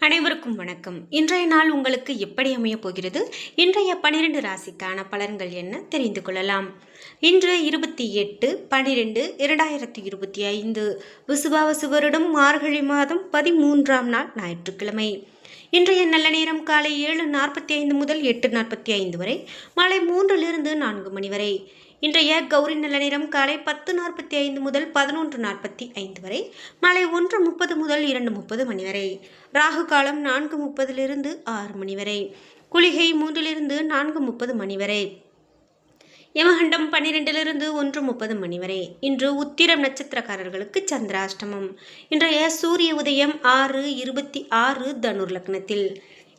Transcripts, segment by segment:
அனைவருக்கும் வணக்கம். இன்றைய நாள் உங்களுக்கு எப்படி அமையப் போகிறது? இன்றைய பனிரெண்டு ராசிக்கான பலன்கள் என்ன? தெரிந்து கொள்ளலாம். இன்று இருபத்தி எட்டு பனிரெண்டு இரண்டாயிரத்தி இருபத்தி ஐந்து. விசுவாவசு வருடம் மார்கழி மாதம் பதிமூன்றாம் நாள் ஞாயிற்றுக்கிழமை. இன்றைய நல்ல நேரம் காலை ஏழு நாற்பத்தி ஐந்து முதல் எட்டு நாற்பத்தி ஐந்து வரை மாலை மூன்றிலிருந்து நான்கு மணி வரை. இன்றைய கௌரி நல்ல நேரம் காலை பத்து நாற்பத்தி ஐந்து முதல் பதினொன்று நாற்பத்தி ஐந்து வரை மாலை ஒன்று முப்பது முதல் இரண்டு முப்பது மணி வரை. ராகு காலம் நான்கு முப்பதிலிருந்து ஆறு மணி வரை. குளிகை மூன்றிலிருந்து நான்கு முப்பது மணி வரை. யமகண்டம் பன்னிரெண்டிலிருந்து ஒன்று முப்பது மணி வரை. இன்று உத்திரம் நட்சத்திரக்காரர்களுக்கு சந்திராஷ்டமம். இன்றைய சூரிய உதயம் ஆறு இருபத்தி ஆறு தனுர் லக்னத்தில்.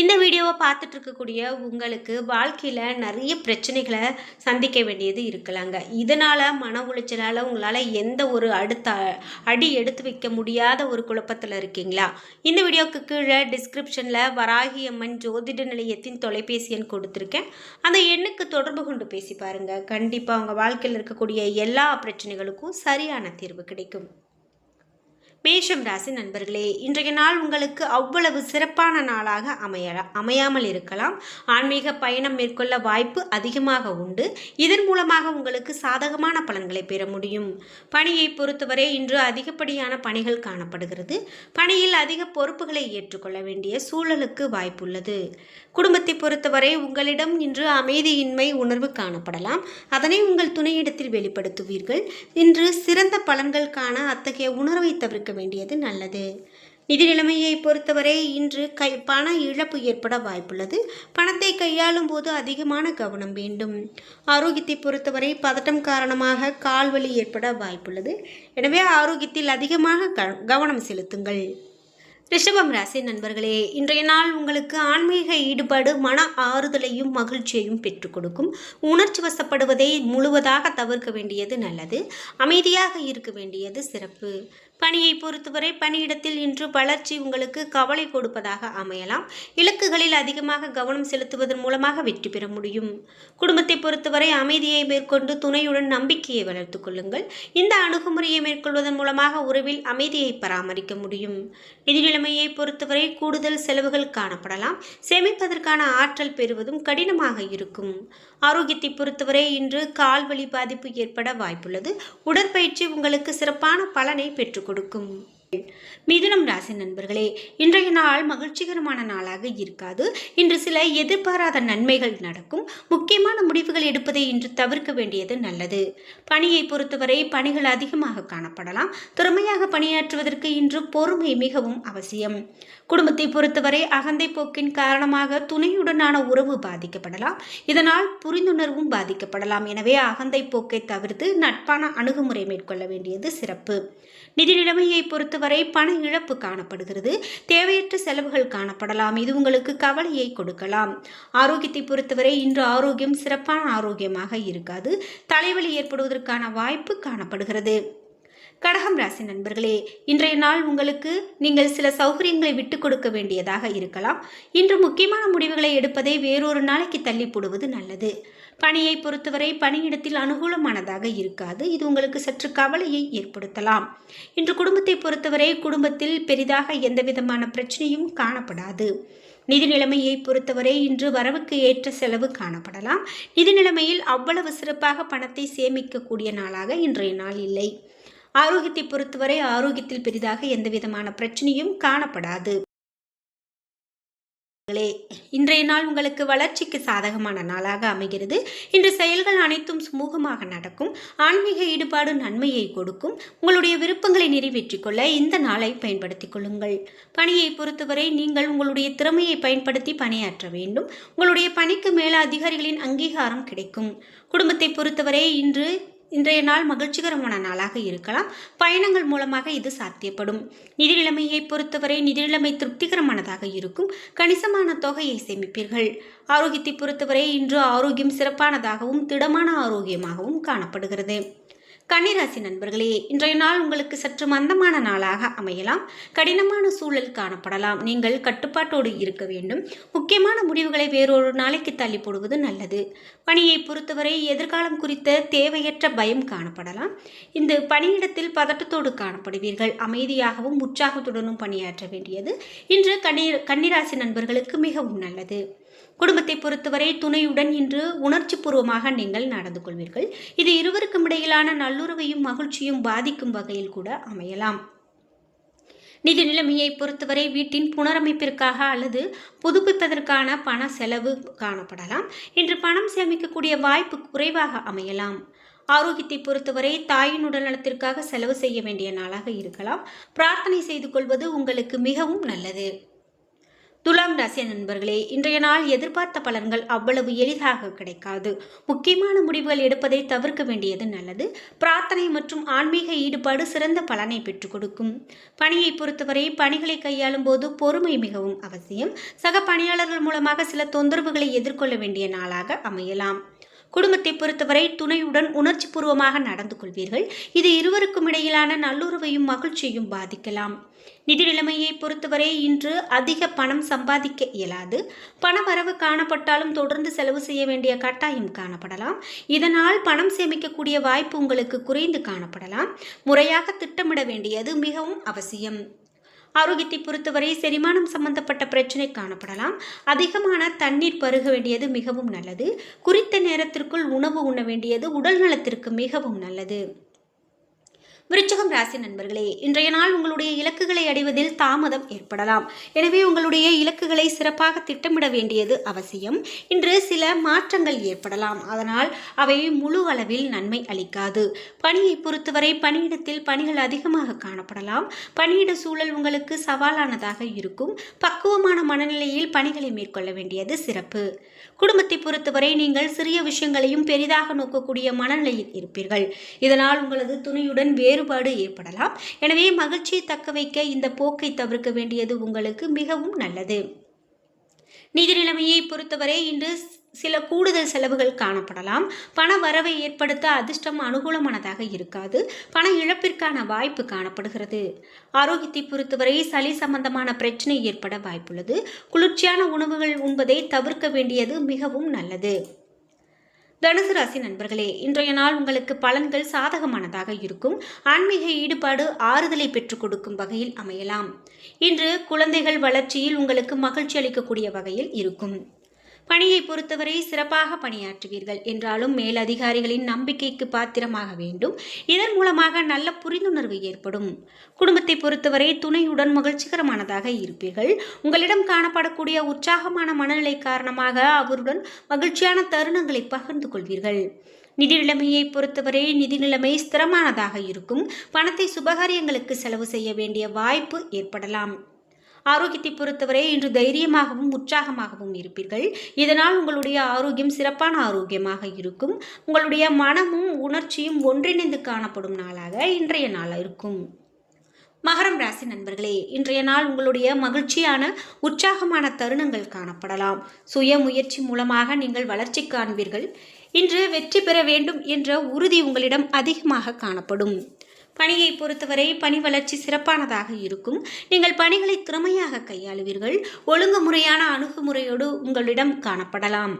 இந்த வீடியோவை பார்த்துட்டு இருக்கக்கூடிய உங்களுக்கு வாழ்க்கையில் நிறைய பிரச்சனைகளை சந்திக்க வேண்டியது இருக்கலாங்க. இதனால் மன உளைச்சலால் உங்களால் எந்த ஒரு அடுத்த அடி எடுத்து வைக்க முடியாத ஒரு குழப்பத்தில் இருக்கீங்களா? இந்த வீடியோவுக்கு கீழே டிஸ்கிரிப்ஷனில் வராகி அம்மன் ஜோதிட நிலையத்தின் தொலைபேசி எண் கொடுத்துருக்கேன். அந்த எண்ணுக்கு தொடர்பு கொண்டு பேசி பாருங்கள் கண்டிப்பாக உங்கள் வாழ்க்கையில் இருக்கக்கூடிய எல்லா பிரச்சனைகளுக்கும் சரியான தீர்வு கிடைக்கும். மேஷம் ராசி நண்பர்களே இன்றைய நாள் உங்களுக்கு அவ்வளவு சிறப்பான நாளாக அமையலாம் அமையாமல் இருக்கலாம். ஆன்மீக பயணம் மேற்கொள்ள வாய்ப்பு அதிகமாக உண்டு. இதன் மூலமாக உங்களுக்கு சாதகமான பலன்களை பெற முடியும். பணியை பொறுத்தவரை இன்று அதிகப்படியான பணிகள் காணப்படுகிறது. பணியில் அதிக பொறுப்புகளை ஏற்றுக்கொள்ள வேண்டிய சூழலுக்கு வாய்ப்புள்ளது. குடும்பத்தை பொறுத்தவரை உங்களிடம் இன்று அமைதியின்மை உணர்வு காணப்படலாம். அதனை உங்கள் துணையிடத்தில் வெளிப்படுத்துவீர்கள். இன்று சிறந்த பலன்கள் காண அத்தகைய உணர்வை தவிர்க்க வேண்டியது நல்லது. நிதி நிலைமையை பொறுத்தவரை இன்று கை பண இழப்பு ஏற்பட வாய்ப்புள்ளது. பணத்தை கையாளும் போது அதிகமான கவனம் வேண்டும். ஆரோக்கியத்தை பொறுத்தவரை பதட்டம் காரணமாக கால்வலி ஏற்பட வாய்ப்புள்ளது. எனவே ஆரோக்கியத்தில் அதிகமாக க- கவனம் செலுத்துங்கள். ரிஷபம் ராசி நண்பர்களே இன்றைய நாள் உங்களுக்கு ஆன்மீக ஈடுபாடு மன ஆறுதலையும் மகிழ்ச்சியையும் பெற்றுக் கொடுக்கும். உணர்ச்சி வசப்படுவதை முழுவதாக தவிர்க்க வேண்டியது நல்லது. அமைதியாக இருக்க வேண்டியது சிறப்பு. பணியை பொறுத்தவரை பணியிடத்தில் இன்று வளர்ச்சி உங்களுக்கு கவலை கொடுப்பதாக அமையலாம். இலக்குகளில் அதிகமாக கவனம் செலுத்துவதன் மூலமாக வெற்றி பெற முடியும். குடும்பத்தை பொறுத்தவரை அமைதியை மேற்கொண்டு துணையுடன் நம்பிக்கையை வளர்த்துக் கொள்ளுங்கள். இந்த அணுகுமுறையை மேற்கொள்வதன் மூலமாக உறவில் அமைதியை பராமரிக்க முடியும். நிதிநிலைமையை பொறுத்தவரை கூடுதல் செலவுகள் காணப்படலாம். சேமிப்பதற்கான ஆற்றல் பெறுவதும் கடினமாக இருக்கும். ஆரோக்கியத்தை பொறுத்தவரை இன்று கால்வழி பாதிப்பு ஏற்பட வாய்ப்புள்ளது. உடற்பயிற்சி உங்களுக்கு சிறப்பான பலனை பெற்றுக்கொள்ளும் கொடுக்கும். மிதுனம் ராசி நண்பர்களே இன்றைய நாள் மகிழ்ச்சிகரமான நாளாக இருக்காது. இன்று சில எதிர்பாராத நன்மைகள் நடக்கும். முக்கியமான முடிவுகள் எடுப்பதை இன்று தவிர்க்க வேண்டியது நல்லது. பணியை பொறுத்தவரை பணிகள் அதிகமாக காணப்படலாம். திறமையாக பணியாற்றுவதற்கு இன்று பொறுமை மிகவும் அவசியம். குடும்பத்தை பொறுத்தவரை அகந்தை போக்கின் காரணமாக துணையுடனான உறவு பாதிக்கப்படலாம். இதனால் புரிந்துணர்வும் பாதிக்கப்படலாம். எனவே அகந்தை போக்கை தவிர்த்து நட்பான அணுகுமுறை மேற்கொள்ள வேண்டியது சிறப்பு. நிதி நிலைமையை பொறுத்தவரை பண இழப்பு காணப்படுகிறது. தேவையற்ற செலவுகள் காணப்படலாம். இது உங்களுக்கு கவலையை கொடுக்கலாம். ஆரோக்கியத்தை பொறுத்தவரை இன்று ஆரோக்கியம் சிறப்பான ஆரோக்கியமாக இருக்காது. தலைவலி ஏற்படுவதற்கான வாய்ப்பு காணப்படுகிறது. கடகம் ராசி நண்பர்களே இன்றைய நாள் உங்களுக்கு நீங்கள் சில சௌகரியங்களை விட்டு கொடுக்க வேண்டியதாக இருக்கலாம். இன்று முக்கியமான முடிவுகளை எடுப்பதை வேறொரு நாளைக்கு தள்ளி போடுவது நல்லது. பணியை பொறுத்தவரை பணியிடத்தில் அனுகூலமானதாக இருக்காது. இது உங்களுக்கு சற்று கவலையை ஏற்படுத்தலாம். இன்று குடும்பத்தை பொறுத்தவரை குடும்பத்தில் பெரிதாக எந்தவிதமான பிரச்சனையும் காணப்படாது. நிதி நிலைமையை பொறுத்தவரை இன்று வரவுக்கு ஏற்ற செலவு காணப்படலாம். நிதி நிலைமையில் அவ்வளவு சிறப்பாக பணத்தை சேமிக்கக்கூடிய நாளாக இன்றைய நாள் இல்லை. ஆரோக்கியத்தை பொறுத்தவரை ஆரோக்கியத்தில் பெரிதாக எந்தவிதமான பிரச்சனையும் காணப்படாது. இன்றைய நாள் உங்களுக்கு வளர்ச்சிக்கு சாதகமான நாளாக அமைகிறது. இன்று செயல்கள் அனைத்தும் சுமூகமாக நடக்கும். ஆன்மீக ஈடுபாடு நன்மையை கொடுக்கும். உங்களுடைய விருப்பங்களை நிறைவேற்றிக் கொள்ள இந்த நாளை பயன்படுத்திக் கொள்ளுங்கள். பணியை பொறுத்தவரை நீங்கள் உங்களுடைய திறமையை பயன்படுத்தி பணியாற்ற வேண்டும். உங்களுடைய பணிக்கு மேல அதிகாரிகளின் அங்கீகாரம் கிடைக்கும். குடும்பத்தை பொறுத்தவரை இன்று இன்றைய நாள் மகிழ்ச்சிகரமான நாளாக இருக்கலாம். பயணங்கள் மூலமாக இது சாத்தியப்படும். நிதி நிலைமையை பொறுத்தவரை நிதி நிலைமை திருப்திகரமானதாக இருக்கும். கணிசமான தொகையை சேமிப்பீர்கள். ஆரோக்கியத்தை பொறுத்தவரை இன்று ஆரோக்கியம் சிறப்பானதாகவும் திடமான ஆரோக்கியமாகவும் காணப்படுகிறது. கன்னிராசி நண்பர்களே இன்றைய நாள் உங்களுக்கு சற்று மந்தமான நாளாக அமையலாம். கடினமான சூழல் காணப்படலாம். நீங்கள் கட்டுப்பாட்டோடு இருக்க வேண்டும். முக்கியமான முடிவுகளை வேறொரு நாளைக்கு தள்ளி போடுவது நல்லது. பணியை பொறுத்தவரை எதிர்காலம் குறித்த தேவையற்ற பயம் காணப்படலாம். இந்த பணியிடத்தில் பதட்டத்தோடு காணப்படுவீர்கள். அமைதியாகவும் உற்சாகத்துடனும் பணியாற்ற வேண்டியது இன்று கன்னி கன்னிராசி நண்பர்களுக்கு மிகவும் நல்லது. குடும்பத்தை பொறுத்தவரை துணையுடன் இன்று உணர்ச்சி பூர்வமாக நீங்கள் நடந்து கொள்வீர்கள். இது இருவருக்கும் இடையிலான நல்லுறவையும் மகிழ்ச்சியும் பாதிக்கும் வகையில் கூட அமையலாம். நிதி நிலைமையை பொறுத்தவரை வீட்டின் புனரமைப்பிற்காக அல்லது புதுப்பிப்பதற்கான பண செலவு காணப்படலாம். இன்று பணம் சேமிக்கக்கூடிய வாய்ப்பு குறைவாக அமையலாம். ஆரோக்கியத்தை பொறுத்தவரை தாயின் உடல்நலத்திற்காக செலவு செய்ய வேண்டிய நாளாக இருக்கலாம். பிரார்த்தனை செய்து கொள்வது உங்களுக்கு மிகவும் நல்லது. துலாம் ராசி நண்பர்களே இன்றைய நாள் எதிர்பார்த்த பலன்கள் அவ்வளவு எளிதாக கிடைக்காது. முக்கியமான முடிவுகள் எடுப்பதை தவிர்க்க வேண்டியது நல்லது. பிரார்த்தனை மற்றும் ஆன்மீக ஈடுபாடு சிறந்த பலனை பெற்றுக் கொடுக்கும். பணியை பொறுத்தவரை பணிகளை கையாளும் போது பொறுமை மிகவும் அவசியம். சக பணியாளர்கள் மூலமாக சில தொந்தரவுகளை எதிர்கொள்ள வேண்டிய நாளாக அமையலாம். குடும்பத்தை பொறுத்தவரை துணையுடன் உணர்ச்சி பூர்வமாக நடந்து கொள்வீர்கள். இது இருவருக்கும் இடையிலான நல்லுறவையும் மகிழ்ச்சியும் பாதிக்கலாம். நிதி நிலைமையை பொறுத்தவரை இன்று அதிக பணம் சம்பாதிக்க இயலாது. பண வரவு காணப்பட்டாலும் தொடர்ந்து செலவு செய்ய வேண்டிய கட்டாயம் காணப்படலாம். இதனால் பணம் சேமிக்கக்கூடிய வாய்ப்பு உங்களுக்கு குறைந்து காணப்படலாம். முறையாக திட்டமிட வேண்டியது மிகவும் அவசியம். ஆரோக்கியத்தை பொறுத்தவரை செரிமானம் சம்பந்தப்பட்ட பிரச்சனை காணப்படலாம். அதிகமான தண்ணீர் பருக வேண்டியது மிகவும் நல்லது. குறித்த நேரத்திற்குள் உணவு உண்ண வேண்டியது உடல் நலத்திற்கு மிகவும் நல்லது. விருச்சகம் ராசி நண்பர்களே இன்றைய நாள் உங்களுடைய இலக்குகளை அடைவதில் தாமதம் ஏற்படலாம். எனவே உங்களுடைய இலக்குகளை சிறப்பாக திட்டமிட வேண்டியது அவசியம். இன்று சில மாற்றங்கள் ஏற்படலாம். அதனால் அவை முழு அளவில் நன்மை அளிக்காது. பணியை பொறுத்தவரை பணியிடத்தில் பணிகள் அதிகமாக காணப்படலாம். பணியிட சூழல் உங்களுக்கு சவாலானதாக இருக்கும். பக்குவமான மனநிலையில் பணிகளை மேற்கொள்ள வேண்டியது சிறப்பு. குடும்பத்தை பொறுத்தவரை நீங்கள் சிறிய விஷயங்களையும் பெரிதாக நோக்கக்கூடிய மனநிலையில் இருப்பீர்கள். இதனால் உங்களது துணையுடன் வேறுபாடு ஏற்படலாம். எனவே மகிழ்ச்சியை தக்க வைக்க இந்த போக்கை தவிர்க்க வேண்டியது உங்களுக்கு மிகவும் நல்லது. நிதி நிலைமையை பொறுத்தவரை இன்று சில கூடுதல் செலவுகள் காணப்படலாம். பண வரவை ஏற்படுத்த அதிர்ஷ்டம் அனுகூலமானதாக இருக்காது. பண இழப்பிற்கான வாய்ப்பு காணப்படுகிறது. ஆரோக்கியத்தை பொறுத்தவரை சளி சம்பந்தமான பிரச்சனை ஏற்பட வாய்ப்புள்ளது. குளிர்ச்சியான உணவுகள் உண்பதை தவிர்க்க வேண்டியது மிகவும் நல்லது. தனுசு ராசி நண்பர்களே இன்றைய நாள் உங்களுக்கு பலன்கள் சாதகமானதாக இருக்கும். ஆன்மீக ஈடுபாடு ஆறுதலை பெற்றுக் கொடுக்கும் வகையில் அமையலாம். இன்று குழந்தைகள் வளர்ச்சியில் உங்களுக்கு மகிழ்ச்சி அளிக்கக்கூடிய வகையில் இருக்கும். பணியை பொறுத்தவரை சிறப்பாக பணியாற்றுவீர்கள் என்றாலும் மேலதிகாரிகளின் நம்பிக்கைக்கு பாத்திரமாக வேண்டும். இதன் மூலமாக நல்ல புரிந்துணர்வு ஏற்படும். குடும்பத்தை பொறுத்தவரை துணையுடன் மகிழ்ச்சிகரமானதாக இருப்பீர்கள். உங்களிடம் காணப்படக்கூடிய உற்சாகமான மனநிலை காரணமாக அவருடன் மகிழ்ச்சியான தருணங்களை பகிர்ந்து கொள்வீர்கள். நிதி நிலைமையை பொறுத்தவரை நிதி நிலைமை ஸ்திரமானதாக இருக்கும். பணத்தை சுபகாரியங்களுக்கு செலவு செய்ய வேண்டிய வாய்ப்பு ஏற்படலாம். ஆரோக்கியத்தை பொறுத்தவரை இன்று தைரியமாகவும் உற்சாகமாகவும் இருப்பீர்கள். இதனால் உங்களுடைய ஆரோக்கியம் சிறப்பான ஆரோக்கியமாக இருக்கும். உங்களுடைய மனமும் உணர்ச்சியும் ஒன்றிணைந்து காணப்படும் நாளாக இன்றைய நாள் இருக்கும். மகரம் ராசி நண்பர்களே இன்றைய நாள் உங்களுடைய மகிழ்ச்சியான உற்சாகமான தருணங்கள் காணப்படலாம். சுய முயற்சி மூலமாக நீங்கள் வளர்ச்சி காண்பீர்கள். இன்று வெற்றி பெற வேண்டும் என்ற உறுதி உங்களிடம் அதிகமாக காணப்படும். பணியை பொறுத்தவரை பணி வளர்ச்சி சிறப்பானதாக இருக்கும். நீங்கள் பணிகளை திறமையாக கையாளுவீர்கள். ஒழுங்குமுறையான அணுகுமுறையோடு உங்களிடம் காணப்படலாம்.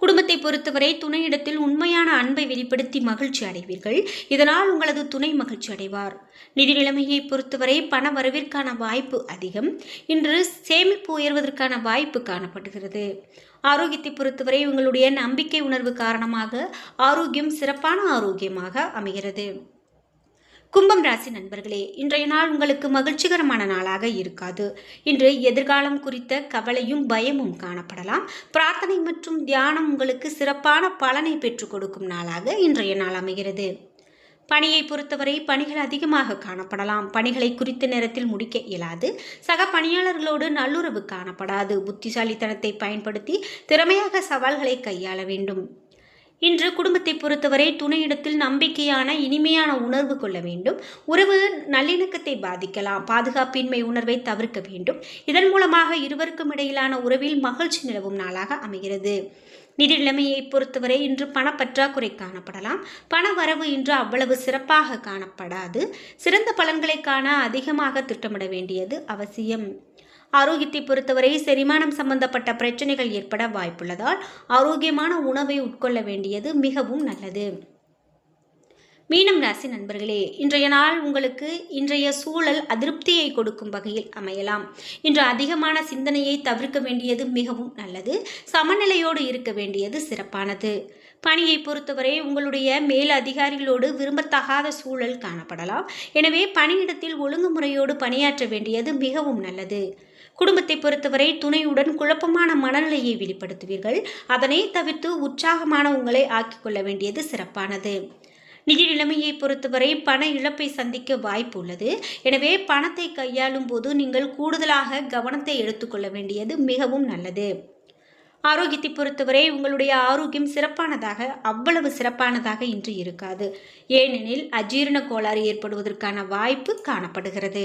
குடும்பத்தை பொறுத்தவரை துணையிடத்தில் உண்மையான அன்பை வெளிப்படுத்தி மகிழ்ச்சி அடைவீர்கள். இதனால் உங்களது துணை மகிழ்ச்சி அடைவார். நிதி நிலைமையை பொறுத்தவரை பண வரவிற்கான வாய்ப்பு அதிகம். இன்று சேமிப்பு உயர்வதற்கான வாய்ப்பு காணப்படுகிறது. ஆரோக்கியத்தை பொறுத்தவரை உங்களுடைய நம்பிக்கை உணர்வு காரணமாக ஆரோக்கியம் சிறப்பான ஆரோக்கியமாக அமைகிறது. கும்பம் ராசி நண்பர்களே இன்றைய நாள் உங்களுக்கு மகிழ்ச்சிகரமான நாளாக இருக்காது. இன்று எதிர்காலம் குறித்த கவலையும் பயமும் காணப்படலாம். பிரார்த்தனை மற்றும் தியானம் உங்களுக்கு சிறப்பான பலனை பெற்றுக் கொடுக்கும் நாளாக இன்றைய நாள் அமைகிறது. பணியை பொறுத்தவரை பணிகள் அதிகமாக காணப்படலாம். பணிகளை குறித்த நேரத்தில் முடிக்க இயலாது. சக பணியாளர்களோடு நல்லுறவு காணப்படாது. புத்திசாலித்தனத்தை பயன்படுத்தி திறமையாக சவால்களை கையாள வேண்டும். இன்று குடும்பத்தை பொறுத்தவரை துணையிடத்தில் நம்பிக்கையான இனிமையான உணர்வு கொள்ள வேண்டும். உறவு நல்லிணக்கத்தை பாதிக்கலாம். பாதுகாப்பின்மை உணர்வை தவிர்க்க வேண்டும். இதன் மூலமாக இருவருக்கும் இடையிலான உறவில் மகிழ்ச்சி நிலவும் நாளாக அமைகிறது. நிதி நிலைமையை பொறுத்தவரை இன்று பணப்பற்றாக்குறை காணப்படலாம். பண வரவு இன்று அவ்வளவு சிறப்பாக காணப்படாது. சிறந்த பலன்களை காண அதிகமாக திட்டமிட வேண்டியது அவசியம். ஆரோக்கியத்தை பொறுத்தவரை செரிமானம் சம்பந்தப்பட்ட பிரச்சனைகள் ஏற்பட வாய்ப்புள்ளதால் ஆரோக்கியமான உணவை உட்கொள்ள வேண்டியது மிகவும் நல்லது. மீனம் ராசி நண்பர்களே இன்றைய நாள் உங்களுக்கு இன்றைய சூழல் அதிருப்தியை கொடுக்கும் வகையில் அமையலாம். இன்று அதிகமான சிந்தனையை தவிர்க்க வேண்டியது மிகவும் நல்லது. சமநிலையோடு இருக்க வேண்டியது சிறப்பானது. பணியை பொறுத்தவரை உங்களுடைய மேல் அதிகாரிகளோடு விரும்பத்தகாத சூழல் காணப்படலாம். எனவே பணியிடத்தில் ஒழுங்குமுறையோடு பணியாற்ற வேண்டியது மிகவும் நல்லது. குடும்பத்தை பொறுத்தவரை துணையுடன் குழப்பமான மனநிலையை வெளிப்படுத்துவீர்கள். அதனை தவிர்த்து உற்சாகமான உங்களை ஆக்கிக் கொள்ள வேண்டியது சிறப்பானது. நிதி நிலைமையை பொறுத்தவரை பண இழப்பை சந்திக்க வாய்ப்பு உள்ளது. எனவே பணத்தை கையாளும் போது நீங்கள் கூடுதலாக கவனத்தை எடுத்துக்கொள்ள வேண்டியது மிகவும் நல்லது. ஆரோக்கியத்தை பொறுத்தவரை உங்களுடைய ஆரோக்கியம் சிறப்பானதாக அவ்வளவு சிறப்பானதாக இன்று இருக்காது. ஏனெனில் அஜீரண கோளாறு ஏற்படுவதற்கான வாய்ப்பு காணப்படுகிறது.